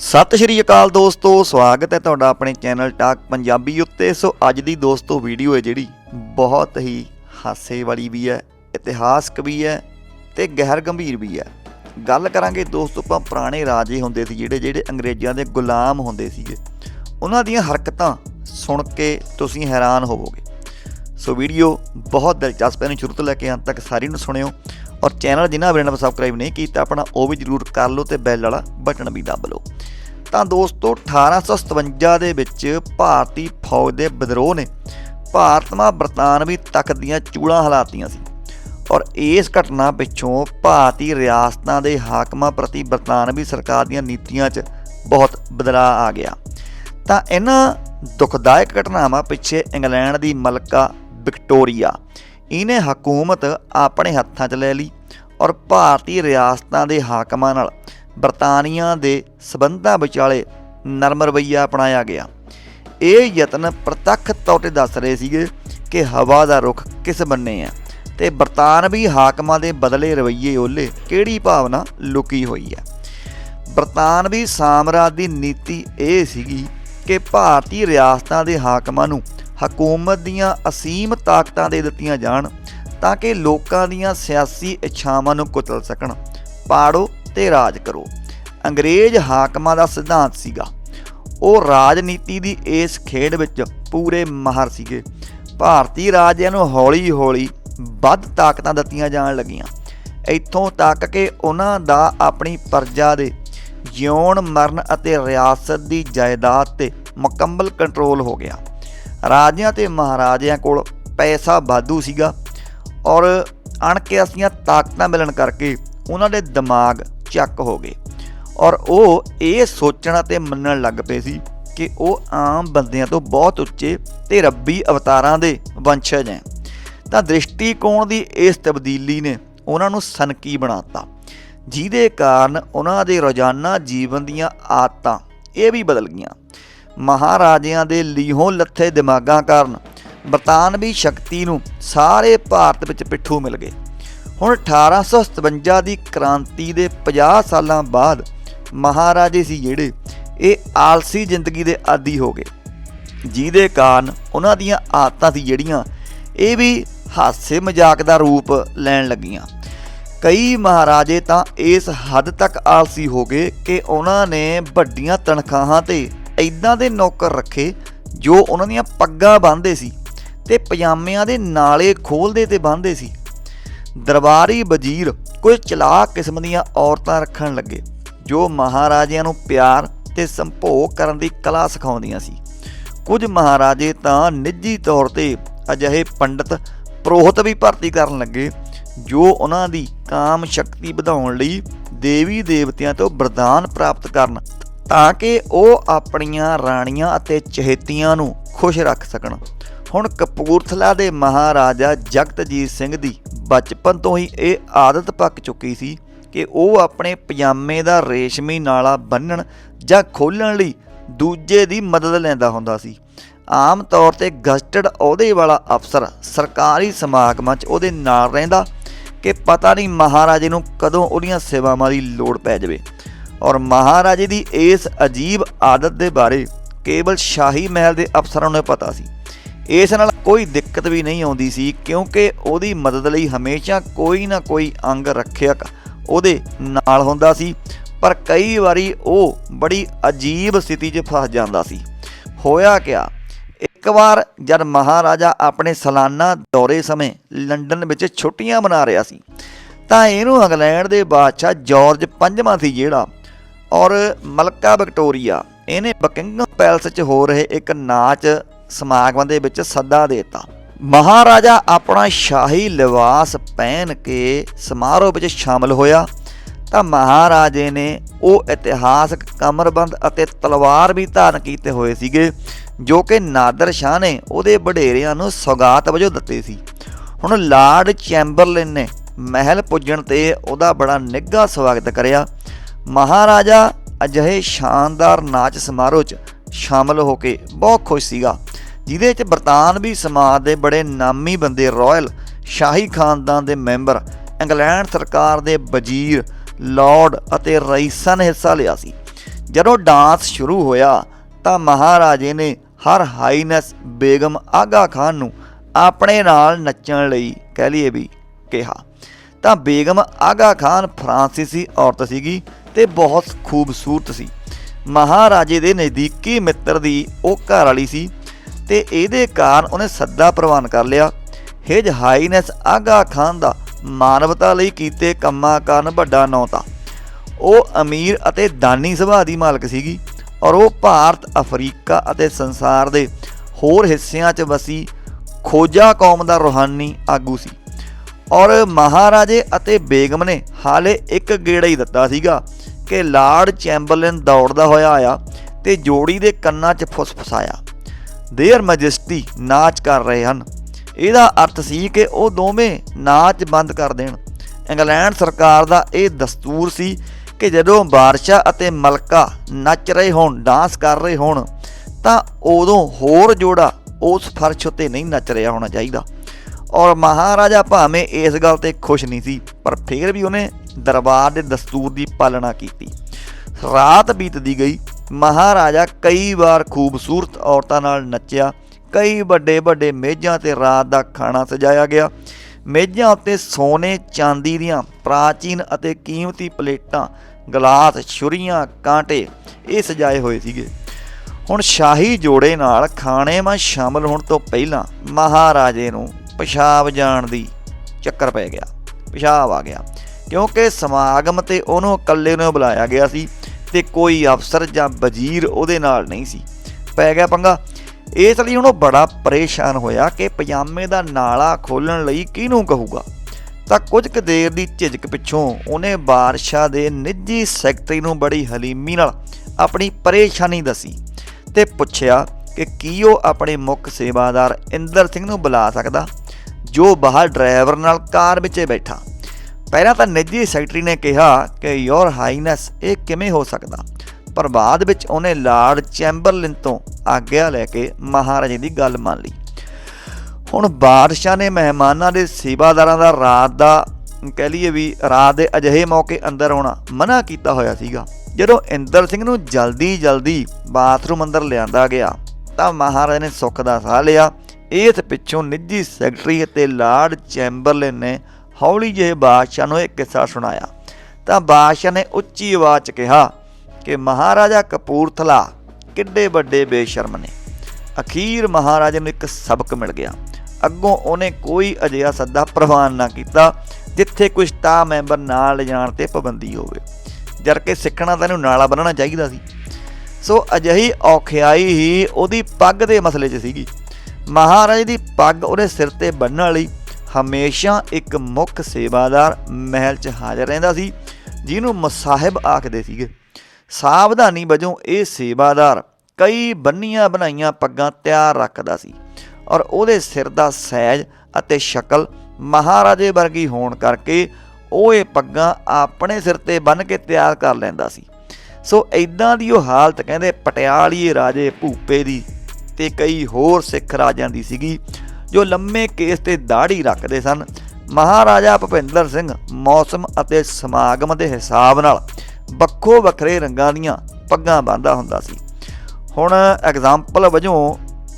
ਸਤਿ ਸ਼੍ਰੀ ਅਕਾਲ ਦੋਸਤੋ, ਸਵਾਗਤ ਹੈ ਤੁਹਾਡਾ ਆਪਣੇ ਚੈਨਲ ਟਾਕ ਪੰਜਾਬੀ ਉੱਤੇ। ਸੋ ਅੱਜ ਦੀ ਦੋਸਤੋ ਵੀਡੀਓ ਹੈ ਜਿਹੜੀ ਬਹੁਤ ਹੀ ਹਾਸੇ ਵਾਲੀ ਵੀ ਹੈ, ਇਤਿਹਾਸਕ ਵੀ ਹੈ ਤੇ ਗਹਿਰ ਗੰਭੀਰ ਵੀ ਹੈ। ਗੱਲ ਕਰਾਂਗੇ ਦੋਸਤੋ ਆਪਾਂ ਪੁਰਾਣੇ ਰਾਜੇ ਹੁੰਦੇ ਸੀ ਜਿਹੜੇ ਜਿਹੜੇ ਅੰਗਰੇਜ਼ਾਂ ਦੇ ਗੁਲਾਮ ਹੁੰਦੇ ਸੀਗੇ। ਉਹਨਾਂ ਦੀਆਂ ਹਰਕਤਾਂ ਸੁਣ ਕੇ ਤੁਸੀਂ ਹੈਰਾਨ ਹੋਵੋਗੇ। ਸੋ ਵੀਡੀਓ ਬਹੁਤ ਦਿਲਚਸਪ ਹੈ, ਇਹਨੂੰ ਸ਼ੁਰੂ ਤੋਂ ਲੈ ਕੇ ਅੰਤ ਤੱਕ ਸਾਰੀ ਨੂੰ ਸੁਣਿਓ। ਔਰ ਚੈਨਲ ਜਿਨ੍ਹਾਂ ਵੀਰਾਂ ਨੇ ਸਬਸਕ੍ਰਾਈਬ ਨਹੀਂ ਕੀਤਾ, ਆਪਣਾ ਉਹ ਵੀ ਜਰੂਰ ਕਰ ਲਓ ਤੇ ਬੈਲ ਵਾਲਾ ਬਟਨ ਵੀ ਦਬ ਲਓ। ਤਾਂ ਦੋਸਤੋ 1857 ਦੇ ਵਿੱਚ ਭਾਰਤੀ ਫੌਜ ਦੇ ਵਿਦਰੋਹ ਨੇ ਭਾਰਤ ਬਰਤਾਨਵੀ ਤਖਤ ਦੀਆਂ ਚੂੜਾਂ ਹਲਾਤੀਆਂ ਸੀ ਔਰ ਇਸ ਘਟਨਾ ਪਿੱਛੋਂ ਭਾਰਤੀ ਰਿਆਸਤਾਂ ਦੇ ਹਾਕਮਾਂ ਪ੍ਰਤੀ ਬਰਤਾਨਵੀ ਸਰਕਾਰ ਦੀਆਂ ਨੀਤੀਆਂ 'ਚ ਬਹੁਤ ਬਦਲਾਅ ਆ ਗਿਆ। ਤਾਂ ਇਹਨਾਂ ਦੁਖਦਾਇਕ ਘਟਨਾਵਾਂ ਪਿੱਛੇ ਇੰਗਲੈਂਡ ਦੀ ਮਲਕਾ ਵਿਕਟੋਰੀਆ ਇਹਨੇ ਹਕੂਮਤ ਆਪਣੇ ਹੱਥਾਂ 'ਚ ਲੈ ਲਈ ਔਰ ਭਾਰਤੀ ਰਿਆਸਤਾਂ ਦੇ ਹਾਕਮਾਂ ਨਾਲ ਬਰਤਾਨੀਆ ਦੇ ਸਬੰਧਾਂ ਵਿਚਾਲੇ ਨਰਮ ਰਵੱਈਆ ਅਪਣਾਇਆ ਗਿਆ। ਇਹ ਯਤਨ ਪ੍ਰਤੱਖ ਤੌਰ ਤੇ ਦੱਸ ਰਹੇ ਸੀਗੇ ਕਿ ਹਵਾ ਦਾ ਰੁਖ ਕਿਸ ਬੰਨੇ ਆ ਤੇ ਬਰਤਾਨਵੀ ਹਾਕਮਾਂ ਦੇ ਬਦਲੇ ਰਵੱਈਏ ਓਲੇ ਕਿਹੜੀ ਭਾਵਨਾ ਲੁਕੀ ਹੋਈ ਹੈ ਬਰਤਾਨਵੀ ਸਾਮਰਾਜ ਦੀ ਨੀਤੀ ਇਹ ਸੀਗੀ ਕਿ ਭਾਰਤੀ ਰਿਆਸਤਾਂ ਦੇ ਹਾਕਮਾਂ ਨੂੰ ਹਕੂਮਤ ਦੀਆਂ ਅਸੀਮ ਤਾਕਤਾਂ ਦੇ ਦਿੱਤੀਆਂ ਜਾਣ ਤਾਂ ਕਿ ਲੋਕਾਂ ਦੀਆਂ ਸਿਆਸੀ ਇੱਛਾਵਾਂ ਨੂੰ ਕੁਤਲ ਸਕਣ। ਪਾੜੋ ਤੇ ਰਾਜ ਕਰੋ। ਅੰਗਰੇਜ਼ ਹਾਕਮਾਂ ਦਾ ਸਿਧਾਂਤ ਸੀਗਾ। ਉਹ ਰਾਜਨੀਤੀ ਦੀ ਇਸ ਖੇਡ ਵਿੱਚ ਪੂਰੇ ਮਾਹਰ ਸੀਗੇ। ਭਾਰਤੀ ਰਾਜਿਆਂ ਨੂੰ ਹੌਲੀ-ਹੌਲੀ ਵੱਧ ਤਾਕਤਾਂ ਦਿੱਤੀਆਂ ਜਾਣ ਲੱਗੀਆਂ। ਇੱਥੋਂ ਤੱਕ ਕਿ ਉਹਨਾਂ ਦਾ ਆਪਣੀ ਪਰਜਾ ਦੇ ਜਿਉਣ, ਮਰਨ ਅਤੇ ਰਿਆਸਤ ਦੀ ਜਾਇਦਾਦ ਤੇ ਮੁਕੰਮਲ ਕੰਟਰੋਲ ਹੋ ਗਿਆ। ਰਾਜਿਆਂ ਤੇ ਮਹਾਰਾਜਿਆਂ ਕੋਲ ਪੈਸਾ ਵਾਧੂ ਸੀਗਾ ਔਰ ਅਣਕਿਆਸੀਆਂ ਤਾਕਤਾਂ ਮਿਲਣ ਕਰਕੇ ਉਹਨਾਂ ਦੇ ਦਿਮਾਗ ਚੱਕ ਹੋ ਗਏ ਔਰ ਉਹ ਇਹ ਸੋਚਣਾ ਤੇ ਮੰਨਣ ਲੱਗ ਪਏ ਸੀ ਕਿ ਉਹ ਆਮ ਬੰਦਿਆਂ ਤੋਂ ਬਹੁਤ ਉੱਚੇ ਤੇ ਰੱਬੀ ਅਵਤਾਰਾਂ ਦੇ ਵੰਸ਼ਜ ਹੈ। ਤਾਂ ਦ੍ਰਿਸ਼ਟੀਕੋਣ ਦੀ ਇਸ ਤਬਦੀਲੀ ਨੇ ਉਹਨਾਂ ਨੂੰ ਸਨਕੀ ਬਣਾਤਾ, ਜਿਹਦੇ ਕਾਰਨ ਉਹਨਾਂ ਦੇ ਰੋਜ਼ਾਨਾ ਜੀਵਨ ਦੀਆਂ ਆਦਤਾਂ ਇਹ ਵੀ ਬਦਲ ਗਈਆਂ। ਮਹਾਰਾਜਿਆਂ ਦੇ ਲੀਹੋਂ ਲੱਥੇ ਦਿਮਾਗਾਂ ਕਾਰਨ ਬਰਤਾਨਵੀ ਸ਼ਕਤੀ ਨੂੰ ਸਾਰੇ ਭਾਰਤ ਵਿੱਚ ਪਿੱਠੂ ਮਿਲ ਗਏ। ਹੁਣ 1857 ਦੀ ਕ੍ਰਾਂਤੀ ਦੇ 50 ਸਾਲਾਂ ਬਾਅਦ ਮਹਾਰਾਜੇ ਸੀ ਜਿਹੜੇ, ਇਹ ਆਲਸੀ ਜ਼ਿੰਦਗੀ ਦੇ ਆਦੀ ਹੋ ਗਏ। ਜਿਹਦੇ ਕਾਰਨ ਉਹਨਾਂ ਦੀਆਂ ਆਦਤਾਂ ਸੀ ਜਿਹੜੀਆਂ, ਇਹ ਵੀ ਹਾਸੇ ਮਜ਼ਾਕ ਦਾ ਰੂਪ ਲੈਣ ਲੱਗੀਆਂ। ਕਈ ਮਹਾਰਾਜੇ ਤਾਂ ਇਸ ਹੱਦ ਤੱਕ ਆਲਸੀ ਹੋ ਗਏ ਕਿ ਉਹਨਾਂ ਨੇ ਵੱਡੀਆਂ ਤਨਖਾਹਾਂ ਤੇ ਐਦਾਂ ਦੇ ਨੌਕਰ ਰੱਖੇ ਜੋ ਉਹਨਾਂ ਦੀਆਂ ਪੱਗਾਂ ਬੰਨ੍ਹਦੇ ਸੀ ਤੇ ਪਜਾਮਿਆਂ ਦੇ ਨਾਲੇ ਖੋਲਦੇ ਤੇ ਬੰਨ੍ਹਦੇ ਸੀ। ਦਰਬਾਰੀ ਵਜ਼ੀਰ ਕੁਝ ਚਲਾਕ ਕਿਸਮ ਦੀਆਂ ਔਰਤਾਂ ਰੱਖਣ ਲੱਗੇ, ਜੋ ਮਹਾਰਾਜਿਆਂ ਨੂੰ ਪਿਆਰ ਤੇ ਸੰਭੋਗ ਕਰਨ ਦੀ ਕਲਾ ਸਿਖਾਉਂਦੀਆਂ ਸੀ। ਕੁਝ ਮਹਾਰਾਜੇ ਤਾਂ ਨਿੱਜੀ ਤੌਰ ਤੇ ਅਜਿਹੇ ਪੰਡਤ ਪ੍ਰੋਹਤ ਵੀ ਭਰਤੀ ਕਰਨ ਲੱਗੇ, ਜੋ ਉਹਨਾਂ ਦੀ ਕਾਮ ਸ਼ਕਤੀ ਵਧਾਉਣ ਲਈ ਦੇਵੀ ਦੇਵਤਿਆਂ ਤੋਂ ਵਰਦਾਨ ਪ੍ਰਾਪਤ ਕਰਨ ਤਾਂ ਕਿ ਉਹ ਆਪਣੀਆਂ ਰਾਣੀਆਂ ਅਤੇ ਚਹੇਤੀਆਂ ਨੂੰ ਖੁਸ਼ ਰੱਖ ਸਕਣ। ਹੁਣ ਕਪੂਰਥਲਾ ਦੇ ਮਹਾਰਾਜਾ ਜਗਤਜੀਤ ਸਿੰਘ ਦੀ ਬਚਪਨ ਤੋਂ ਹੀ ਇਹ ਆਦਤ ਪੱਕ ਚੁੱਕੀ ਸੀ ਕਿ ਉਹ ਆਪਣੇ ਪਜਾਮੇ ਦਾ ਰੇਸ਼ਮੀ ਨਾਲਾ ਬੰਨਣ ਜਾਂ ਖੋਲਣ ਲਈ ਦੂਜੇ ਦੀ ਮਦਦ ਲੈਂਦਾ ਹੁੰਦਾ ਸੀ। ਆਮ ਤੌਰ ਤੇ ਗਸਟਡ ਅਹੁਦੇ ਵਾਲਾ ਅਫਸਰ ਸਰਕਾਰੀ ਸਮਾਗਮਾਂ 'ਚ ਉਹਦੇ ਨਾਲ ਰਹਿੰਦਾ ਕਿ ਪਤਾ ਨਹੀਂ ਮਹਾਰਾਜੇ ਨੂੰ ਕਦੋਂ ਉਹਦੀਆਂ ਸੇਵਾਵਾਂ ਦੀ ਲੋੜ ਪੈ ਜਾਵੇ। ਔਰ ਮਹਾਰਾਜੇ ਦੀ ਇਸ ਅਜੀਬ ਆਦਤ ਦੇ ਬਾਰੇ ਕੇਵਲ ਸ਼ਾਹੀ ਮਹਿਲ ਦੇ ਅਫਸਰਾਂ ਨੂੰ ਪਤਾ ਸੀ। ਇਸ ਨਾਲ ਕੋਈ ਦਿੱਕਤ ਵੀ ਨਹੀਂ ਆਉਂਦੀ ਸੀ, ਕਿਉਂਕਿ ਉਹਦੀ ਮਦਦ ਲਈ ਹਮੇਸ਼ਾ ਕੋਈ ਨਾ ਕੋਈ ਅੰਗ ਰੱਖਿਅਕ ਉਹਦੇ ਨਾਲ ਹੁੰਦਾ ਸੀ, ਪਰ ਕਈ ਵਾਰੀ ਉਹ ਬੜੀ ਅਜੀਬ ਸਥਿਤੀ 'ਚ ਫਸ ਜਾਂਦਾ ਸੀ। ਹੋਇਆ ਕਿਆ, ਇੱਕ ਵਾਰ ਜਦ ਮਹਾਰਾਜਾ ਆਪਣੇ ਸਾਲਾਨਾ ਦੌਰੇ ਸਮੇਂ ਲੰਡਨ ਵਿੱਚ ਛੁੱਟੀਆਂ ਮਨਾ ਰਿਹਾ ਸੀ, ਤਾਂ ਇਹਨੂੰ ਇੰਗਲੈਂਡ ਦੇ ਬਾਦਸ਼ਾਹ ਜਾਰਜ ਪੰਜਵਾਂ ਸੀ ਜਿਹੜਾ ਔਰ ਮਲਕਾ ਵਿਕਟੋਰੀਆ, ਇਹਨੇ ਬਕਿੰਗਮ ਪੈਲਸ 'ਚ ਹੋ ਰਹੇ ਇੱਕ ਨਾਚ ਸਮਾਗਮ ਦੇ ਵਿੱਚ ਸੱਦਾ ਦੇਤਾ। ਮਹਾਰਾਜਾ ਆਪਣਾ ਸ਼ਾਹੀ ਲਿਬਾਸ ਪਹਿਨ ਕੇ ਸਮਾਰੋਹ ਵਿੱਚ ਸ਼ਾਮਲ ਹੋਇਆ, ਤਾਂ ਮਹਾਰਾਜੇ ਨੇ ਉਹ ਇਤਿਹਾਸਕ ਕਮਰਬੰਦ ਅਤੇ ਤਲਵਾਰ ਵੀ ਧਾਰਨ ਕੀਤੇ ਹੋਏ ਸੀਗੇ, ਜੋ ਕਿ ਨਾਦਰ ਸ਼ਾਹ ਨੇ ਉਹਦੇ ਵਡੇਰਿਆਂ ਨੂੰ ਸੌਗਾਤ ਵਜੋਂ ਦਿੱਤੇ ਸੀ। ਹੁਣ ਲਾਰਡ ਚੈਂਬਰਲਿਨ ਨੇ ਮਹਿਲ ਪੁੱਜਣ ਤੇ ਉਹਦਾ ਬੜਾ ਨਿੱਘਾ ਸਵਾਗਤ ਕਰਿਆ। ਮਹਾਰਾਜਾ ਅਜਿਹੇ ਸ਼ਾਨਦਾਰ ਨਾਚ ਸਮਾਰੋਹ 'ਚ ਸ਼ਾਮਲ ਹੋ ਕੇ ਬਹੁਤ ਖੁਸ਼ ਸੀਗਾ, ਜਿਹਦੇ 'ਚ ਬਰਤਾਨਵੀ ਸਮਾਜ ਦੇ ਬੜੇ ਨਾਮੀ ਬੰਦੇ ਰਾਇਲ ਸ਼ਾਹੀ ਖਾਨਦਾਨ ਦੇ ਮੈਂਬਰ, ਇੰਗਲੈਂਡ ਸਰਕਾਰ ਦੇ ਵਜ਼ੀਰ, ਲਾਰਡ ਅਤੇ ਰਈਸਾਂ ਨੇ ਹਿੱਸਾ ਲਿਆ ਸੀ। ਜਦੋਂ ਡਾਂਸ ਸ਼ੁਰੂ ਹੋਇਆ, ਤਾਂ ਮਹਾਰਾਜੇ ਨੇ ਹਰ ਹਾਈਨੈਸ ਬੇਗਮ ਆਗਾ ਖਾਨ ਨੂੰ ਆਪਣੇ ਨਾਲ ਨੱਚਣ ਲਈ ਕਹਿ ਲਈਏ ਵੀ ਕਿਹਾ। ਤਾਂ ਬੇਗਮ ਆਗਾ ਖਾਨ ਫਰਾਂਸੀਸੀ ਔਰਤ ਸੀਗੀ ਤੇ ਬਹੁਤ ਖੂਬਸੂਰਤ ਸੀ। ਮਹਾਰਾਜੇ ਦੇ ਨਜ਼ਦੀਕੀ ਮਿੱਤਰ ਦੀ ਉਹ ਘਰ ਵਾਲੀ ਸੀ ਤੇ ਇਹਦੇ ਕਾਰਨ ਉਹਨੇ ਸੱਦਾ ਪ੍ਰਵਾਨ ਕਰ ਲਿਆ। ਹਿਜ ਹਾਈਨੈਸ ਆਗਾ ਖਾਨ ਦਾ ਮਾਨਵਤਾ ਲਈ ਕੀਤੇ ਕੰਮਾਂ ਕਾਰਨ ਵੱਡਾ ਨਾਂ ਤਾ। ਉਹ ਅਮੀਰ ਅਤੇ ਦਾਨੀ ਸੁਭਾਅ ਦੀ ਮਾਲਕ ਸੀਗੀ ਔਰ ਉਹ ਭਾਰਤ, ਅਫਰੀਕਾ ਅਤੇ ਸੰਸਾਰ ਦੇ ਹੋਰ ਹਿੱਸਿਆਂ 'ਚ ਵਸੀ ਖੋਜਾ ਕੌਮ ਦਾ ਰੂਹਾਨੀ ਆਗੂ ਸੀ। ਔਰ ਮਹਾਰਾਜੇ ਅਤੇ ਬੇਗਮ ਨੇ ਹਾਲੇ ਇੱਕ ਗੇੜਾ ਹੀ ਦਿੱਤਾ ਸੀਗਾ। ਕਿ ਲਾਰਡ ਚੈਂਬਰਲਨ ਦੌੜਦਾ ਹੋਇਆ ਆਇਆ ਤੇ ਜੋੜੀ ਦੇ ਕੰਨਾਂ 'ਚ ਫੁਸਫੁਸਾਇਆ ਦੇਅਰ ਮੈਜੈਸਟੀ ਨਾਚ ਕਰ ਰਹੇ ਹਨ। ਇਹਦਾ ਅਰਥ ਸੀ ਕਿ ਉਹ ਦੋਵੇਂ ਨਾਚ ਬੰਦ ਕਰ ਦੇਣ। ਇੰਗਲੈਂਡ ਸਰਕਾਰ ਦਾ ਇਹ ਦਸਤੂਰ ਸੀ ਕਿ ਜਦੋਂ ਬਾਦਸ਼ਾਹ ਅਤੇ ਮਲਕਾ ਨੱਚ ਰਹੇ ਹੋਣ, ਡਾਂਸ ਕਰ ਰਹੇ ਹੋਣ, ਤਾਂ ਉਦੋਂ ਹੋਰ ਜੋੜਾ ਉਸ ਫਰਸ਼ ਉੱਤੇ ਨਹੀਂ ਨੱਚ ਰਿਹਾ ਹੋਣਾ ਚਾਹੀਦਾ। ਔਰ ਮਹਾਰਾਜਾ ਭਾਵੇਂ ਇਸ ਗੱਲ ਤੇ ਖੁਸ਼ ਨਹੀਂ ਸੀ, ਪਰ ਫਿਰ ਵੀ ਉਹਨੇ ਦਰਬਾਰ ਦੇ ਦਸਤੂਰ ਦੀ ਪਾਲਣਾ ਕੀਤੀ। ਰਾਤ ਬੀਤਦੀ ਗਈ। ਮਹਾਰਾਜਾ ਕਈ ਵਾਰ ਖੂਬਸੂਰਤ ਔਰਤਾਂ ਨਾਲ ਨੱਚਿਆ। ਕਈ ਵੱਡੇ ਵੱਡੇ ਮੇਜ਼ਾਂ ਤੇ ਰਾਤ ਦਾ ਖਾਣਾ ਸਜਾਇਆ ਗਿਆ। ਮੇਜ਼ਾਂ ਉੱਤੇ ਸੋਨੇ, ਚਾਂਦੀ ਦੀਆਂ ਪ੍ਰਾਚੀਨ ਅਤੇ ਕੀਮਤੀ ਪਲੇਟਾਂ, ਗਲਾਸ, ਛੁਰੀਆਂ, ਕਾਂਟੇ ਇਹ ਸਜਾਏ ਹੋਏ ਸੀਗੇ। ਹੁਣ ਸ਼ਾਹੀ ਜੋੜੇ ਨਾਲ ਖਾਣੇ ਮਾ ਸ਼ਾਮਲ ਹੋਣ ਤੋਂ ਪਹਿਲਾਂ ਮਹਾਰਾਜੇ ਨੂੰ ਪਿਸ਼ਾਬ ਜਾਣ ਦੀ ਚੱਕਰ ਪੈ ਗਿਆ। ਪਿਸ਼ਾਬ ਆ ਗਿਆ। ਕਿਉਂਕਿ ਸਮਾਗਮ ਤੇ ਉਹਨੂੰ ਇਕੱਲੇ ਨੂੰ ਬੁਲਾਇਆ ਗਿਆ ਸੀ ਤੇ ਕੋਈ ਅਫਸਰ ਜਾਂ ਵਜ਼ੀਰ ਉਹਦੇ ਨਾਲ ਨਹੀਂ ਸੀ। ਪੈ ਗਿਆ ਪੰਗਾ। ਇਸ ਲਈ ਉਹਨੂੰ ਬੜਾ ਪਰੇਸ਼ਾਨ ਹੋਇਆ ਕਿ ਪਜਾਮੇ ਦਾ ਨਾਲਾ ਖੋਲਣ ਲਈ ਕਿਹਨੂੰ ਕਹੂਗਾ? ਤਾਂ ਕੁਝ ਕੁ ਦੇਰ ਦੀ ਝਿਜਕ ਪਿੱਛੋਂ ਉਹਨੇ ਬਾਦਸ਼ਾਹ ਦੇ ਨਿੱਜੀ ਸੈਕਟਰੀ ਨੂੰ ਬੜੀ ਹਲੀਮੀ ਨਾਲ ਆਪਣੀ ਪਰੇਸ਼ਾਨੀ ਦੱਸੀ ਤੇ ਪੁੱਛਿਆ ਕਿ ਕੀ ਉਹ ਆਪਣੇ ਮੁੱਖ ਸੇਵਾਦਾਰ ਇੰਦਰ ਸਿੰਘ ਨੂੰ ਬੁਲਾ ਸਕਦਾ, ਜੋ ਬਾਹਰ ਡਰਾਈਵਰ ਨਾਲ ਕਾਰ ਵਿੱਚ ਬੈਠਾ। ਪਹਿਲਾਂ ਤਾਂ ਨਿੱਜੀ ਸੈਕਟਰੀ ਨੇ ਕਿਹਾ ਕਿ ਯੋਰ ਹਾਈਨੈਸ ਇਹ ਕਿਵੇਂ ਹੋ ਸਕਦਾ, ਪਰ ਬਾਅਦ ਵਿੱਚ ਉਹਨੇ ਲਾਰਡ ਚੈਂਬਰਲਿਨ ਤੋਂ ਆਗਿਆ ਲੈ ਕੇ ਮਹਾਰਾਜੇ ਦੀ ਗੱਲ ਮੰਨ ਲਈ। ਹੁਣ ਬਾਦਸ਼ਾਹ ਨੇ ਮਹਿਮਾਨਾਂ ਦੇ ਸੇਵਾਦਾਰਾਂ ਦਾ ਰਾਤ ਦਾ, ਕਹਿ ਲਈਏ ਵੀ ਰਾਤ ਦੇ ਅਜਿਹੇ ਮੌਕੇ ਅੰਦਰ ਆਉਣਾ ਮਨਾ ਕੀਤਾ ਹੋਇਆ ਸੀਗਾ। ਜਦੋਂ ਇੰਦਰ ਸਿੰਘ ਨੂੰ ਜਲਦੀ ਜਲਦੀ ਬਾਥਰੂਮ ਅੰਦਰ ਲਿਆਂਦਾ ਗਿਆ, ਤਾਂ ਮਹਾਰਾਜ ਨੇ ਸੁੱਖ ਦਾ ਸਾਹ ਲਿਆ। ਇਸ ਪਿੱਛੋਂ ਨਿੱਜੀ ਸੈਕਟਰੀ ਅਤੇ ਲਾਰਡ ਚੈਂਬਰਲਿਨ ਨੇ ਹੌਲੀ ਜਿਹੇ ਬਾਦਸ਼ਾਹ ਨੂੰ ਇਹ ਕਿੱਸਾ ਸੁਣਾਇਆ। ਤਾਂ ਬਾਦਸ਼ਾਹ ਨੇ ਉੱਚੀ ਆਵਾਜ਼ 'ਚ ਕਿਹਾ ਕਿ ਮਹਾਰਾਜਾ ਕਪੂਰਥਲਾ ਕਿੱਡੇ ਵੱਡੇ ਬੇਸ਼ਰਮ ਨੇ। ਅਖੀਰ ਮਹਾਰਾਜੇ ਨੂੰ ਇੱਕ ਸਬਕ ਮਿਲ ਗਿਆ। ਅੱਗੋਂ ਉਹਨੇ ਕੋਈ ਅਜਿਹਾ ਸੱਦਾ ਪ੍ਰਵਾਨ ਨਾ ਕੀਤਾ ਜਿੱਥੇ ਕੁਝ ਤਾ ਮੈਂਬਰ ਨਾਲ ਲਿਜਾਣ ਤੇ ਪਾਬੰਦੀ ਹੋਵੇ। ਜਦ ਕਿ ਸਿੱਖਣਾ ਤਾਂ ਇਹਨੂੰ ਨਾਲਾ ਬੰਨਣਾ ਚਾਹੀਦਾ ਸੀ। ਸੋ ਅਜਿਹੀ ਔਖਿਆਈ ਹੀ ਉਹਦੀ ਪੱਗ ਦੇ ਮਸਲੇ 'ਚ ਸੀਗੀ। ਮਹਾਰਾਜ ਦੀ ਪੱਗ ਉਹਦੇ ਸਿਰ ਤੇ ਬੰਨਣ ਲਈ ਹਮੇਸ਼ਾ ਇੱਕ ਮੁੱਖ ਸੇਵਾਦਾਰ ਮਹਿਲ 'ਚ ਹਾਜ਼ਰ ਰਹਿੰਦਾ ਸੀ, ਜਿਹਨੂੰ ਮਸਾਹਿਬ ਆਖਦੇ ਸੀਗੇ। ਸਾਵਧਾਨੀ ਵਜੋਂ ਇਹ ਸੇਵਾਦਾਰ ਕਈ ਬੰਨੀਆਂ ਬਣਾਈਆਂ ਪੱਗਾਂ ਤਿਆਰ ਰੱਖਦਾ ਸੀ ਔਰ ਉਹਦੇ ਸਿਰ ਦਾ ਸਹਿਜ ਅਤੇ ਸ਼ਕਲ ਮਹਾਰਾਜੇ ਵਰਗੀ ਹੋਣ ਕਰਕੇ ਉਹ ਇਹ ਪੱਗਾਂ ਆਪਣੇ ਸਿਰ ਤੇ ਬੰਨ੍ਹ ਕੇ ਤਿਆਰ ਕਰ ਲੈਂਦਾ ਸੀ। ਸੋ ਐਦਾਂ ਦੀ ਉਹ ਹਾਲਤ ਕਹਿੰਦੇ ਪਟਿਆਲੀਏ ਰਾਜੇ ਭੂਪੇ ਦੀ ਤੇ ਕਈ ਹੋਰ ਸਿੱਖ ਰਾਜਿਆਂ ਦੀ ਸੀਗੀ ਜੋ ਲੰਮੇ ਕੇਸ ਤੇ ਦਾੜੀ ਰੱਖਦੇ ਸਨ। ਮਹਾਰਾਜਾ ਭੁਪਿੰਦਰ ਸਿੰਘ ਮੌਸਮ ਅਤੇ ਸਮਾਗਮ ਦੇ ਹਿਸਾਬ ਨਾਲ ਵੱਖੋ ਵੱਖਰੇ ਰੰਗਾਂ ਦੀਆਂ ਪੱਗਾਂ ਬੰਨ੍ਹਦਾ ਹੁੰਦਾ ਸੀ। ਹੁਣ ਐਗਜ਼ਾਮਪਲ ਵਜੋਂ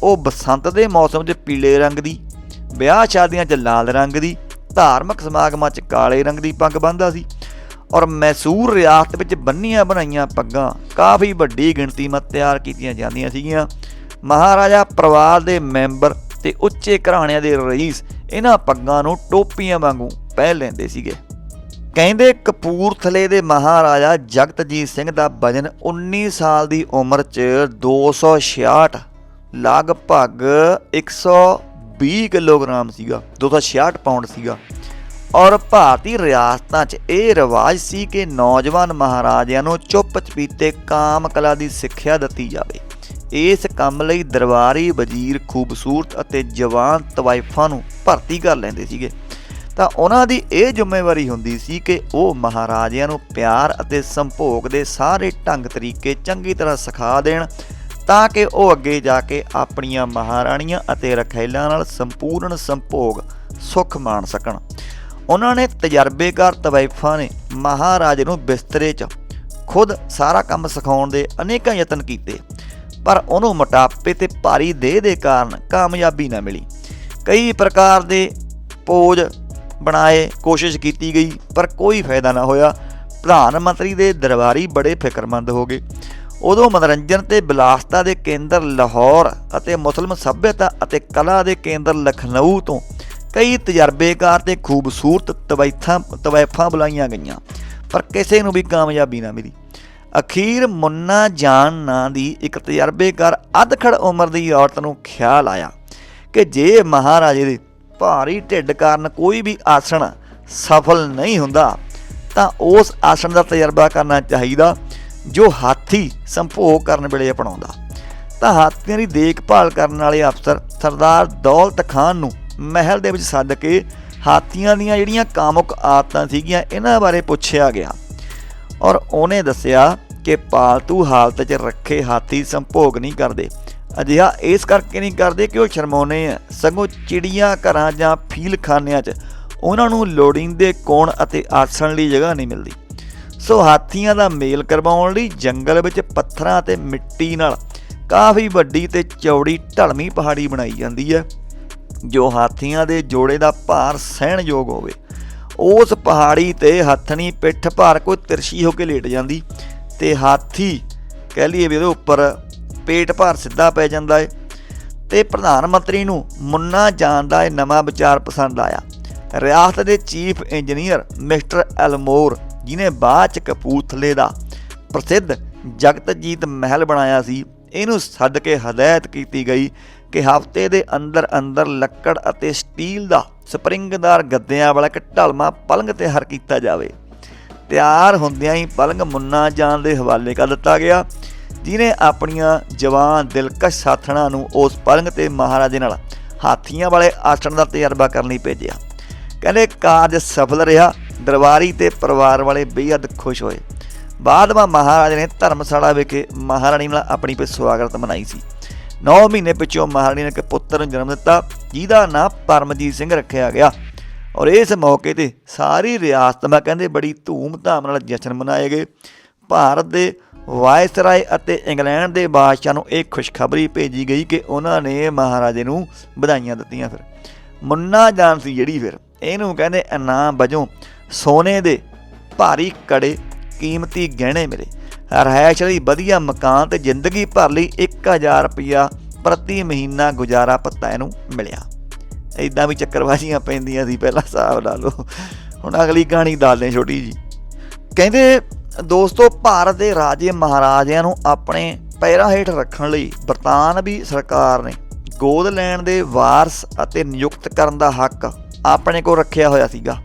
ਉਹ ਬਸੰਤ ਦੇ ਮੌਸਮ 'ਚ ਪੀਲੇ ਰੰਗ ਦੀ, ਵਿਆਹ ਸ਼ਾਦੀਆਂ 'ਚ ਲਾਲ ਰੰਗ ਦੀ, ਧਾਰਮਿਕ ਸਮਾਗਮਾਂ 'ਚ ਕਾਲੇ ਰੰਗ ਦੀ ਪੱਗ ਬੰਨ੍ਹਦਾ ਸੀ ਔਰ ਮੈਸੂਰ ਰਿਆਸਤ ਵਿੱਚ ਬੰਨੀਆਂ ਬਣਾਈਆਂ ਪੱਗਾਂ ਕਾਫੀ ਵੱਡੀ ਗਿਣਤੀ ਮਤ ਤਿਆਰ ਕੀਤੀਆਂ ਜਾਂਦੀਆਂ ਸੀਗੀਆਂ। ਮਹਾਰਾਜਾ ਪਰਿਵਾਰ ਦੇ ਮੈਂਬਰ ਤੇ ਉੱਚੇ ਘਰਾਣਿਆਂ ਦੇ ਰਈਸ ਇਹਨਾਂ ਪੱਗਾਂ ਨੂੰ ਟੋਪੀਆਂ ਵਾਂਗੂ ਪਹਿਨ ਲੈਂਦੇ ਸੀਗੇ। ਕਹਿੰਦੇ ਕਪੂਰਥਲੇ ਦੇ ਮਹਾਰਾਜਾ ਜਗਤਜੀਤ ਸਿੰਘ ਦਾ ਵਜਨ 19 ਸਾਲ ਦੀ ਉਮਰ 'ਚ 266 ਲਗਭਗ 120 ਕਿਲੋਗ੍ਰਾਮ ਸੀਗਾ 266 ਪਾਉਂਡ ਸੀਗਾ। ਔਰ ਭਾਰਤੀ ਰਿਆਸਤਾਂ 'ਚ ਇਹ ਰਿਵਾਜ ਸੀ ਕਿ ਨੌਜਵਾਨ ਮਹਾਰਾਜਿਆਂ ਨੂੰ ਚੁੱਪ ਚਪੀਤੇ ਕਾਮ ਕਲਾ ਦੀ ਸਿੱਖਿਆ ਦਿੱਤੀ ਜਾਵੇ। ਇਸ ਕੰਮ ਲਈ ਦਰਬਾਰੀ ਵਜ਼ੀਰ ਖੂਬਸੂਰਤ ਅਤੇ ਜਵਾਨ ਤਵਾਇਫਾਂ ਨੂੰ ਭਰਤੀ ਕਰ ਲੈਂਦੇ ਸੀਗੇ। ਤਾਂ ਉਹਨਾਂ ਦੀ ਇਹ ਜ਼ਿੰਮੇਵਾਰੀ ਹੁੰਦੀ ਸੀ ਕਿ ਉਹ ਮਹਾਰਾਜਿਆਂ ਨੂੰ ਪਿਆਰ ਅਤੇ ਸੰਭੋਗ ਦੇ ਸਾਰੇ ਢੰਗ ਤਰੀਕੇ ਚੰਗੀ ਤਰ੍ਹਾਂ ਸਿਖਾ ਦੇਣ, ਤਾਂ ਕਿ ਉਹ ਅੱਗੇ ਜਾ ਕੇ ਆਪਣੀਆਂ ਮਹਾਰਾਣੀਆਂ ਅਤੇ ਰਖੈਲਾਂ ਨਾਲ ਸੰਪੂਰਨ ਸੰਭੋਗ ਸੁਖ ਮਾਣ ਸਕਣ। ਉਹਨਾਂ ਨੇ ਤਜਰਬੇਕਾਰ ਤਵੈਫਾਂ ਨੇ ਮਹਾਰਾਜ ਨੂੰ ਬਿਸਤਰੇ 'ਚ ਖੁਦ ਸਾਰਾ ਕੰਮ ਸਿਖਾਉਣ ਦੇ ਅਨੇਕਾਂ ਯਤਨ ਕੀਤੇ। ਪਰ ਉਹਨੂੰ ਮੋਟਾਪੇ ਤੇ ਭਾਰੀ ਦੇਹ ਦੇ ਕਾਰਨ ਕਾਮਯਾਬੀ ਨਾ ਮਿਲੀ। ਕਈ ਪ੍ਰਕਾਰ ਦੇ ਪੋਜ ਬਣਾਏ, ਕੋਸ਼ਿਸ਼ ਕੀਤੀ ਗਈ, ਪਰ ਕੋਈ ਫਾਇਦਾ ਨਾ ਹੋਇਆ। ਪ੍ਰਧਾਨ ਮੰਤਰੀ ਦੇ ਦਰਬਾਰੀ ਬੜੇ ਫਿਕਰਮੰਦ ਹੋ ਗਏ। ਉਦੋਂ ਮਨੋਰੰਜਨ ਤੇ ਵਿਲਾਸਤਾ ਦੇ ਕੇਂਦਰ ਲਾਹੌਰ ਅਤੇ ਮੁਸਲਮ ਸੱਭਿਅਤਾ ਅਤੇ ਕਲਾ ਦੇ ਕੇਂਦਰ ਲਖਨਊ ਤੋਂ ਕਈ ਤਜਰਬੇਕਾਰ ਤੇ ਖੂਬਸੂਰਤ ਤਵੈਥਾਂ ਤਵੈਫਾਂ ਬੁਲਾਈਆਂ ਗਈਆਂ, ਪਰ ਕਿਸੇ ਨੂੰ ਵੀ ਕਾਮਯਾਬੀ ਨਾ ਮਿਲੀ। ਅਖੀਰ ਮੁੰਨਾ ਜਾਨ ਨਾਂ ਦੀ ਇੱਕ ਤਜਰਬੇਕਾਰ ਅਧਖੜ ਉਮਰ ਦੀ ਔਰਤ ਨੂੰ ਖਿਆਲ ਆਇਆ ਕਿ ਜੇ ਮਹਾਰਾਜੇ ਦੇ ਭਾਰੀ ਢਿੱਡ ਕਾਰਨ ਕੋਈ ਵੀ ਆਸਣ ਸਫਲ ਨਹੀਂ ਹੁੰਦਾ, ਤਾਂ ਉਸ ਆਸਣ ਦਾ ਤਜਰਬਾ ਕਰਨਾ ਚਾਹੀਦਾ, ਜੋ ਹਾਥੀ ਸੰਭੋਗ ਕਰਨ ਵੇਲੇ ਅਪਣਾਉਂਦਾ। ਤਾਂ ਹਾਥੀਆਂ ਦੀ ਦੇਖਭਾਲ ਕਰਨ ਵਾਲੇ ਅਫਸਰ ਸਰਦਾਰ ਦੌਲਤ ਖਾਨ ਨੂੰ ਮਹਿਲ ਦੇ ਵਿੱਚ ਸੱਦ ਕੇ ਹਾਥੀਆਂ ਦੀਆਂ ਜਿਹੜੀਆਂ ਕਾਮੁਕ ਆਦਤਾਂ ਸੀਗੀਆਂ, ਇਹਨਾਂ ਬਾਰੇ ਪੁੱਛਿਆ ਗਿਆ। ਔਰ ਉਹਨੇ ਦੱਸਿਆ ਕਿ ਪਾਲਤੂ ਹਾਲਤ 'ਚ ਰੱਖੇ ਹਾਥੀ ਸੰਭੋਗ ਨਹੀਂ ਕਰਦੇ। ਅਜਿਹਾ ਇਸ ਕਰਕੇ ਨਹੀਂ ਕਰਦੇ ਕਿ ਉਹ ਸ਼ਰਮਾਉਨੇ ਆ। ਸਗੋਂ ਚਿੜੀਆਂ ਘਰਾਂ ਜਾਂ ਫੀਲਖਾਨਿਆਂ 'ਚ ਉਹਨਾਂ ਨੂੰ ਲੋੜੀਂਦੇ ਕੋਣ ਅਤੇ ਆਸਣ ਲਈ ਜਗ੍ਹਾ ਨਹੀਂ ਮਿਲਦੀ। ਸੋ ਹਾਥੀਆਂ ਦਾ ਮੇਲ ਕਰਵਾਉਣ ਲਈ ਜੰਗਲ ਵਿੱਚ ਪੱਥਰਾਂ ਅਤੇ ਮਿੱਟੀ ਨਾਲ ਕਾਫੀ ਵੱਡੀ ਤੇ ਚੌੜੀ ਢਲਵੀਂ ਪਹਾੜੀ ਬਣਾਈ ਜਾਂਦੀ ਹੈ, ਜੋ ਹਾਥੀਆਂ ਦੇ ਜੋੜੇ ਦਾ ਭਾਰ ਸਹਿਣਯੋਗ ਹੋਵੇ। ਉਸ ਪਹਾੜੀ ਤੇ ਹੱਥਣੀ ਪਿੱਠ ਭਾਰ ਕੋਈ ਤਿਰਸ਼ੀ ਹੋ ਕੇ ਲੇਟ ਜਾਂਦੀ ਤੇ ਹਾਥੀ ਕਹਿ ਲਈਏ ਵੀ ਉਹਦੇ ਉੱਪਰ ਪੇਟ ਭਾਰ ਸਿੱਧਾ ਪੈ ਜਾਂਦਾ ਏ। ਤੇ ਪ੍ਰਧਾਨ ਮੰਤਰੀ ਨੂੰ ਮੁੰਨਾ ਜਾਣ ਦਾ ਇਹ ਨਵਾਂ ਵਿਚਾਰ ਪਸੰਦ ਆਇਆ। ਰਿਆਸਤ ਦੇ ਚੀਫ ਇੰਜੀਨੀਅਰ ਮਿਸਟਰ ਐਲਮੋਰ ਜਿਨੇ ਬਾਅਦ ਚ ਕਪੂਰਥਲੇ ਦਾ ਪ੍ਰਸਿੱਧ ਜਗਤਜੀਤ ਮਹਿਲ ਬਣਾਇਆ ਸੀ, ਇਹਨੂੰ ਸੱਦ ਕੇ ਹਦਾਇਤ ਕੀਤੀ ਗਈ ਕਿ ਹਫ਼ਤੇ ਦੇ ਅੰਦਰ ਅੰਦਰ ਲੱਕੜ ਅਤੇ ਸਟੀਲ ਦਾ ਸਪਰਿੰਗਦਾਰ ਗੱਦਿਆਂ ਵਾਲਾ ਇੱਕ ਢਲਮਾ ਪਲੰਗ ਤਿਆਰ ਕੀਤਾ ਜਾਵੇ। ਤਿਆਰ ਹੁੰਦਿਆਂ ਹੀ ਪਲੰਗ ਮੁੰਨਾ ਜਾਨ ਦੇ ਹਵਾਲੇ ਕਰ ਦਿੱਤਾ ਗਿਆ, ਜਿਨੇ ਆਪਣੀਆਂ ਜਵਾਨ ਦਿਲਕਸ਼ ਸਾਥਣਾਂ ਨੂੰ ਉਸ ਪਲੰਗ ਤੇ ਮਹਾਰਾਜੇ ਨਾਲ ਹਾਥੀਆਂ ਵਾਲੇ ਆਸਣ ਦਾ ਤਜਰਬਾ ਕਰਨ ਲਈ ਭੇਜਿਆ। ਕਹਿੰਦੇ, ਕਾਰਜ ਸਫਲ ਰਿਹਾ, ਦਰਬਾਰੀ ਤੇ ਪਰਿਵਾਰ ਵਾਲੇ ਬੇਹੱਦ ਖੁਸ਼ ਹੋਏ। ਬਾਅਦ ਵਿੱਚ ਮਹਾਰਾਜ ਨੇ ਧਰਮਸ਼ਾਲਾ ਵਿਖੇ ਮਹਾਰਾਣੀ ਨਾਲ ਆਪਣੀ ਪੇ ਸਵਾਗਤ ਮਨਾਈ ਸੀ। 9 ਮਹੀਨੇ ਪਿੱਛੋਂ ਮਹਾਰਾਣੀ ਨੇ ਇੱਕ ਪੁੱਤਰ ਨੂੰ ਜਨਮ ਦਿੱਤਾ, ਜਿਹਦਾ ਨਾਂ ਪਰਮਜੀਤ ਸਿੰਘ ਰੱਖਿਆ ਗਿਆ। ਔਰ ਇਸ ਮੌਕੇ ਤੇ ਸਾਰੀ ਰਿਆਸਤ, ਮੈਂ ਕਹਿੰਦੇ ਬੜੀ ਧੂਮ-ਧਾਮ ਨਾਲ ਜਸ਼ਨ ਮਨਾਏ ਗਏ। ਭਾਰਤ ਦੇ ਵਾਇਸਰਾਏ ਅਤੇ ਇੰਗਲੈਂਡ ਦੇ ਬਾਦਸ਼ਾਹ ਨੂੰ ਇਹ ਖੁਸ਼ਖਬਰੀ ਭੇਜੀ ਗਈ ਕਿ ਉਹਨਾਂ ਨੇ ਮਹਾਰਾਜੇ ਨੂੰ ਵਧਾਈਆਂ ਦਿੱਤੀਆਂ ਫਿਰ। ਮੁੰਨਾ ਜਾਨ ਸੀ ਜਿਹੜੀ ਫਿਰ, ਇਹਨੂੰ ਕਹਿੰਦੇ ਇਨਾਮ ਵਜੋਂ ਸੋਨੇ ਦੇ ਭਾਰੀ ਕੜੇ ਕੀਮਤੀ ਗਹਿਣੇ ਮਿਲੇ। ਰਹਿائش ਲਈ ਵਧੀਆ ਮਕਾਨ ਤੇ ਜ਼ਿੰਦਗੀ ਭਰ ਲਈ 1000 ਰੁਪਇਆ ਪ੍ਰਤੀ ਮਹੀਨਾ ਗੁਜ਼ਾਰਾ ਪੱਤਾ ਇਹਨੂੰ ਮਿਲਿਆ। ਇਦਾਂ ਵੀ ਚੱਕਰਵਾਜੀਆਂ ਪੈਂਦੀਆਂ ਸੀ, ਪਹਿਲਾਂ ਹਿਸਾਬ ਲਾ ਲਓ। ਹੁਣ ਅਗਲੀ ਕਹਾਣੀ ਦੱਸਦੇ ਛੋਟੀ ਜੀ ਕਹਿੰਦੇ, ਦੋਸਤੋ, ਭਾਰਤ ਦੇ ਰਾਜੇ ਮਹਾਰਾਜਿਆਂ ਨੂੰ ਆਪਣੇ ਪੈਰਾਂ ਹੇਠ ਰੱਖਣ ਲਈ ਬਰਤਾਨਵੀ ਸਰਕਾਰ ਨੇ ਗੋਦ ਲੈਣ ਦੇ ਵਾਰਸ ਅਤੇ ਨਿਯੁਕਤ ਕਰਨ ਦਾ ਹੱਕ ਆਪਣੇ ਕੋਲ ਰੱਖਿਆ ਹੋਇਆ ਸੀਗਾ।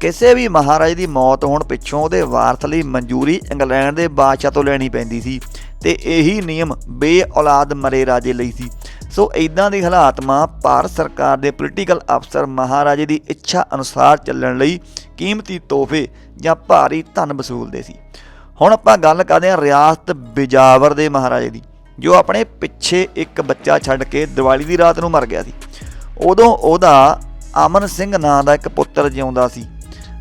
ਕਿਸੇ ਵੀ ਮਹਾਰਾਜ ਦੀ ਮੌਤ ਹੋਣ ਪਿੱਛੋਂ ਉਹਦੇ ਵਾਰਸ ਲਈ ਮਨਜ਼ੂਰੀ ਇੰਗਲੈਂਡ ਦੇ ਬਾਦਸ਼ਾਹ ਤੋਂ ਲੈਣੀ ਪੈਂਦੀ ਸੀ ਤੇ ਇਹੀ ਨਿਯਮ ਬੇਔਲਾਦ ਮਰੇ ਰਾਜੇ ਲਈ ਸੀ। ਸੋ ਇਦਾਂ ਦੇ ਹਾਲਾਤ ਮਾਂ ਭਾਰਤ ਸਰਕਾਰ ਦੇ ਪੋਲੀਟੀਕਲ ਅਫਸਰ ਮਹਾਰਾਜੇ ਦੀ ਇੱਛਾ ਅਨੁਸਾਰ ਚੱਲਣ ਲਈ ਕੀਮਤੀ ਤੋਹਫੇ ਜਾਂ ਭਾਰੀ ਧਨ ਵਸੂਲਦੇ ਸੀ। ਹੁਣ ਆਪਾਂ ਗੱਲ ਕਰਦੇ ਹਾਂ ਰਿਆਸਤ ਬਿਜਾਵਰ ਦੇ ਮਹਾਰਾਜੇ ਦੀ, ਜੋ ਆਪਣੇ ਪਿੱਛੇ ਇੱਕ ਬੱਚਾ ਛੱਡ ਕੇ ਦੀਵਾਲੀ ਦੀ ਰਾਤ ਨੂੰ ਮਰ ਗਿਆ ਸੀ। ਉਦੋਂ ਉਹਦਾ ਅਮਨ ਸਿੰਘ ਨਾਂ ਦਾ ਇੱਕ ਪੁੱਤਰ ਜਿਉਂਦਾ ਸੀ।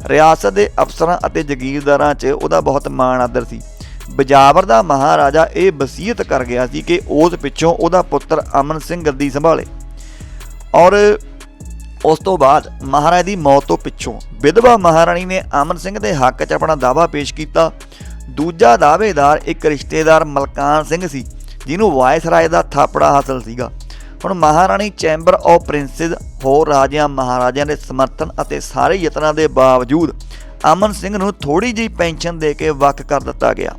ਰਿਆਸਤ ਦੇ ਅਫਸਰਾਂ ਅਤੇ ਜ਼ਗੀਰਦਾਰਾਂ 'ਚ ਉਹਦਾ ਬਹੁਤ ਮਾਣ ਆਦਰ ਸੀ। ਬਜਾਵਰ ਦਾ ਮਹਾਰਾਜਾ ਇਹ ਵਸੀਅਤ ਕਰ ਗਿਆ ਸੀ ਕਿ ਉਸ ਪਿੱਛੋਂ ਉਹਦਾ ਪੁੱਤਰ ਅਮਨ ਸਿੰਘ ਗੱਦੀ ਸੰਭਾਲੇ। ਔਰ ਉਸ ਤੋਂ ਬਾਅਦ ਮਹਾਰਾਜ ਦੀ ਮੌਤ ਤੋਂ ਪਿੱਛੋਂ ਵਿਧਵਾ ਮਹਾਰਾਣੀ ਨੇ ਅਮਨ ਸਿੰਘ ਦੇ ਹੱਕ 'ਚ ਆਪਣਾ ਦਾਅਵਾ ਪੇਸ਼ ਕੀਤਾ। ਦੂਜਾ ਦਾਅਵੇਦਾਰ ਇੱਕ ਰਿਸ਼ਤੇਦਾਰ ਮਲਕਾਨ ਸਿੰਘ ਸੀ, ਜਿਹਨੂੰ ਵਾਇਸਰਾਏ ਦਾ ਥਾਪੜਾ ਹਾਸਲ ਸੀਗਾ। ਹੁਣ ਮਹਾਰਾਣੀ ਚੈਂਬਰ ਆਫ ਪ੍ਰਿੰਸਸ ਹੋਰ ਰਾਜਿਆਂ, ਮਹਾਰਾਜਿਆਂ ਦੇ ਸਮਰਥਨ ਅਤੇ ਸਾਰੇ ਯਤਨਾਂ ਦੇ ਬਾਵਜੂਦ ਅਮਨ ਸਿੰਘ ਨੂੰ ਥੋੜੀ ਜਿਹੀ ਪੈਨਸ਼ਨ ਦੇ ਕੇ ਵੱਖ ਕਰ ਦਿੱਤਾ ਗਿਆ।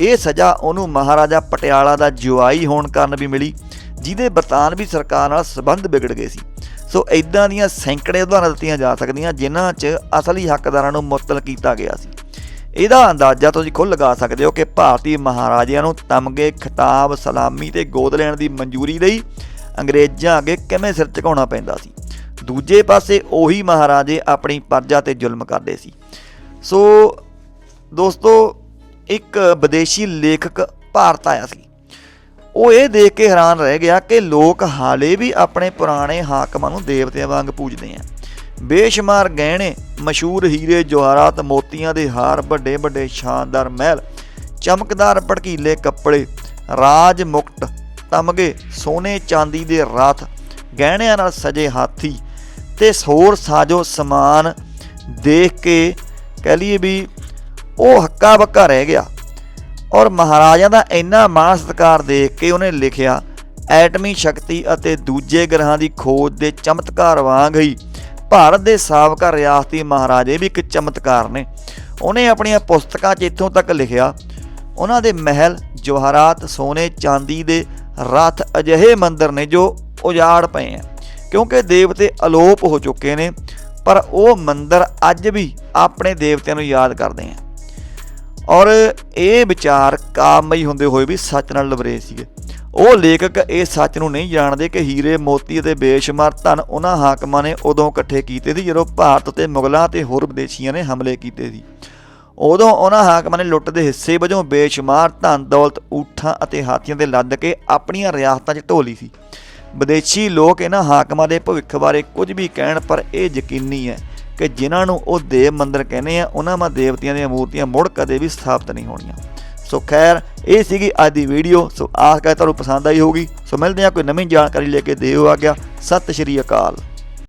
ਇਹ ਸਜ਼ਾ ਉਹਨੂੰ ਮਹਾਰਾਜਾ ਪਟਿਆਲਾ ਦਾ ਜੁਆਈ ਹੋਣ ਕਾਰਨ ਵੀ ਮਿਲੀ, ਜਿਹਦੇ ਬਰਤਾਨਵੀ ਸਰਕਾਰ ਨਾਲ ਸਬੰਧ ਵਿਗੜ ਗਏ ਸੀ। ਸੋ ਇਦਾਂ ਦੀਆਂ ਸੈਂਕੜੇ ਉਦਾਹਰਨਾਂ ਦਿੱਤੀਆਂ ਜਾ ਸਕਦੀਆਂ, ਜਿਨ੍ਹਾਂ 'ਚ ਅਸਲੀ ਹੱਕਦਾਰਾਂ ਨੂੰ ਮੁਅੱਤਲ ਕੀਤਾ ਗਿਆ ਸੀ। ਇਹਦਾ ਅੰਦਾਜ਼ਾ ਤੁਸੀਂ ਖੁਦ ਲਗਾ ਸਕਦੇ ਹੋ ਕਿ ਭਾਰਤੀ ਮਹਾਰਾਜਿਆਂ ਨੂੰ ਤਮਗੇ, ਖਿਤਾਬ, ਸਲਾਮੀ ਤੇ ਗੋਦ ਲੈਣ ਦੀ ਮਨਜ਼ੂਰੀ ਲਈ ਅੰਗਰੇਜ਼ਾਂ ਅੱਗੇ ਕਿਵੇਂ ਸਿਰ ਝੁਕਾਉਣਾ ਪੈਂਦਾ ਸੀ। ਦੂਜੇ ਪਾਸੇ ਉਹੀ ਮਹਾਰਾਜੇ ਆਪਣੀ ਪਰਜਾ ਤੇ ਜ਼ੁਲਮ ਕਰਦੇ ਸੀ। ਸੋ ਦੋਸਤੋ, ਇੱਕ ਵਿਦੇਸ਼ੀ ਲੇਖਕ ਭਾਰਤ ਆਇਆ ਸੀ। ਉਹ ਇਹ ਦੇਖ ਕੇ ਹੈਰਾਨ ਰਹਿ ਗਿਆ ਕਿ ਲੋਕ ਹਾਲੇ ਵੀ ਆਪਣੇ ਪੁਰਾਣੇ ਹਾਕਮਾਂ ਨੂੰ ਦੇਵਤਿਆਂ ਵਾਂਗ ਪੂਜਦੇ ਆ। ਬੇਸ਼ੁਮਾਰ ਗਹਿਣੇ, ਮਸ਼ਹੂਰ ਹੀਰੇ, ਜਵਾਹਰਾਤ ਮੋਤੀਆਂ ਦੇ ਹਾਰ ਵੱਡੇ ਵੱਡੇ ਸ਼ਾਨਦਾਰ ਮਹਿਲ, ਚਮਕਦਾਰ ਭੜਕੀਲੇ ਕੱਪੜੇ ਰਾਜ ਮੁਕਟ ਤਮਗੇ ਸੋਨੇ ਚਾਂਦੀ ਦੇ ਰਥ ਗਹਿਣਿਆਂ ਨਾਲ ਸਜੇ ਹਾਥੀ ਤੇ ਹੋਰ ਸਾਜੋ ਸਮਾਨ ਦੇਖ ਕੇ ਕਹਿ ਲਈਏ ਵੀ ਉਹ ਹੱਕਾ ਬੱਕਾ ਰਹਿ ਗਿਆ। ਔਰ ਮਹਾਰਾਜਾ ਦਾ ਇੰਨਾ ਮਾਣ ਸਤਿਕਾਰ ਦੇਖ ਕੇ ਉਹਨੇ ਲਿਖਿਆ, ਐਟਮੀ ਸ਼ਕਤੀ ਅਤੇ ਦੂਜੇ ਗ੍ਰਹਾਂ ਦੀ ਖੋਜ ਦੇ ਚਮਤਕਾਰ ਵਾਂਗ ਹੀ ਭਾਰਤ ਦੇ ਸਾਬਕਾ ਰਿਆਸਤੀ ਮਹਾਰਾਜੇ ਵੀ ਇੱਕ ਚਮਤਕਾਰ ਨੇ। ਉਹਨੇ ਆਪਣੀਆਂ ਪੁਸਤਕਾਂ 'ਚ ਇੱਥੋਂ ਤੱਕ ਲਿਖਿਆ, ਉਹਨਾਂ ਦੇ ਮਹਿਲ, ਜਵਾਹਰਾਤ, ਸੋਨੇ, ਚਾਂਦੀ ਦੇ ਰਥ ਅਜਿਹੇ ਮੰਦਰ ਨੇ ਜੋ ਉਜਾੜ ਪਏ ਆ। ਕਿਉਂਕਿ ਦੇਵਤੇ ਅਲੋਪ ਹੋ ਚੁੱਕੇ ਨੇ, ਪਰ ਉਹ ਮੰਦਰ ਅੱਜ ਵੀ ਆਪਣੇ ਦੇਵਤਿਆਂ ਨੂੰ ਯਾਦ ਕਰਦੇ ਆ। ਔਰ ਇਹ ਵਿਚਾਰ ਕਾਮਈ ਹੁੰਦੇ ਹੋਏ ਵੀ ਸੱਚ ਨਾਲ ਲਬਰੇ ਸੀਗੇ। ਉਹ ਲੇਖਕ ਇਹ ਸੱਚ ਨੂੰ ਨਹੀਂ ਜਾਣਦੇ ਕਿ ਹੀਰੇ, ਮੋਤੀ ਅਤੇ ਬੇਸ਼ੁਮਾਰ ਧਨ ਉਹਨਾਂ ਹਾਕਮਾਂ ਨੇ ਉਦੋਂ ਇਕੱਠੇ ਕੀਤੇ ਸੀ, ਜਦੋਂ ਭਾਰਤ ਤੇ ਮੁਗਲਾਂ ਤੇ ਹੋਰ ਵਿਦੇਸ਼ੀਆਂ ਨੇ ਹਮਲੇ ਕੀਤੇ ਸੀ। ਉਦੋਂ ਉਹਨਾਂ ਹਾਕਮਾਂ ਨੇ ਲੁੱਟ ਦੇ ਹਿੱਸੇ ਵਜੋਂ ਬੇਸ਼ੁਮਾਰ ਧਨ, ਦੌਲਤ, ਊਠਾਂ ਅਤੇ ਹਾਥੀਆਂ ਤੇ ਲੱਦ ਕੇ ਆਪਣੀਆਂ ਰਿਆਸਤਾਂ 'ਚ ਢੋਲੀ ਸੀ। ਵਿਦੇਸ਼ੀ ਲੋਕ ਇਹਨਾਂ ਹਾਕਮਾਂ ਦੇ ਭਵਿੱਖ ਬਾਰੇ ਕੁਝ ਵੀ ਕਹਿਣ, ਪਰ ਇਹ ਯਕੀਨੀ ਹੈ ਕਿ ਜਿਨ੍ਹਾਂ ਨੂੰ ਉਹ ਦੇਵ ਮੰਦਰ ਕਹਿੰਦੇ ਆ, ਉਹਨਾਂ ਮਾ ਦੇਵਤਿਆਂ ਦੀਆਂ ਮੂਰਤੀਆਂ ਮੁੜ ਕਦੇ ਵੀ ਸਥਾਪਿਤ ਨਹੀਂ ਹੋਣੀਆਂ। ਸੋ ਖੈਰ, ਇਹ ਸੀਗੀ ਅੱਜ ਦੀ ਵੀਡੀਓ। ਸੋ ਆਸ ਕਰ ਤੁਹਾਨੂੰ ਪਸੰਦ ਆਈ ਹੋਊਗੀ। ਸੋ ਮਿਲਦੇ ਹਾਂ ਕੋਈ ਨਵੀਂ ਜਾਣਕਾਰੀ ਲੈ ਕੇ। ਦਿਓ ਆ ਗਿਆ ਸਤਿ ਸ਼੍ਰੀ ਅਕਾਲ।